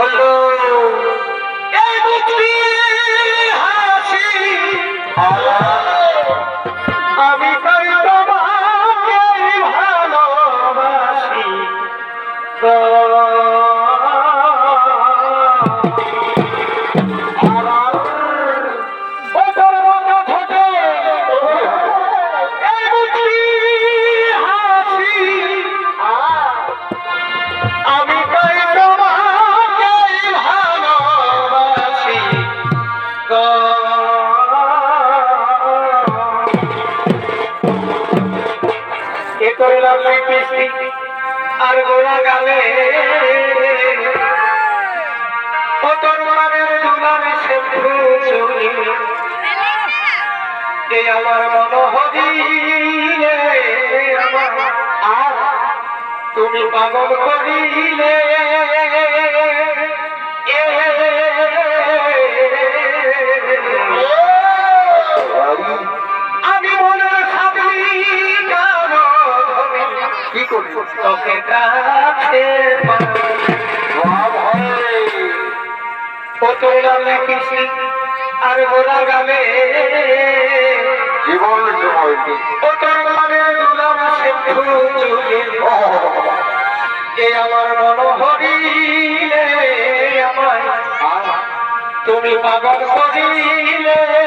হলো করলাম লিপস্টিক আর গোড়া গালে এ আমার মনোহরি আমার আর তুমি পাগল করিলে। কি করি তোকে কাছে কত নামে কৃষি আর জীবন দুলাম এ আমার মনোহরিলে আমার তুমি পাগল করিলে।